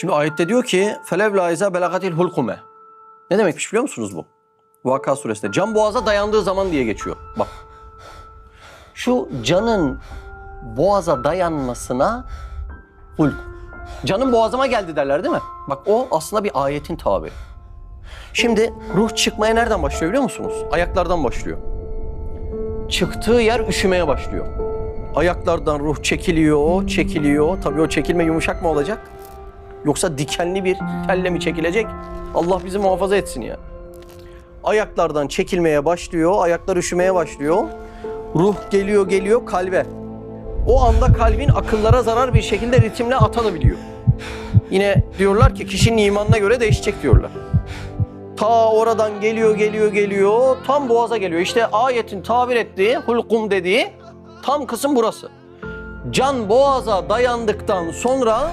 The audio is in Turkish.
Şimdi ayette diyor ki felevla iza belagatil hulkume. Ne demekmiş biliyor musunuz bu? Vaka suresinde. Can boğaza dayandığı zaman diye geçiyor. Bak. Şu canın boğaza dayanmasına hulk. Canın boğazıma geldi derler değil mi? Bak o aslında bir ayetin tabiri. Şimdi ruh çıkmaya nereden başlıyor biliyor musunuz? Ayaklardan başlıyor. Çıktığı yer üşümeye başlıyor. Ayaklardan ruh çekiliyor, çekiliyor. Tabii o çekilme yumuşak mı olacak? Yoksa dikenli bir telle mi çekilecek? Allah bizi muhafaza etsin ya. Ayaklardan çekilmeye başlıyor, ayaklar üşümeye başlıyor. Ruh geliyor geliyor kalbe. O anda kalbin akıllara zarar bir şekilde ritimle atanabiliyor. Yine diyorlar ki kişinin imanına göre değişecek diyorlar. Ta oradan geliyor geliyor geliyor tam boğaza geliyor. İşte ayetin tabir ettiği hulkum dediği tam kısım burası. Can boğaza dayandıktan sonra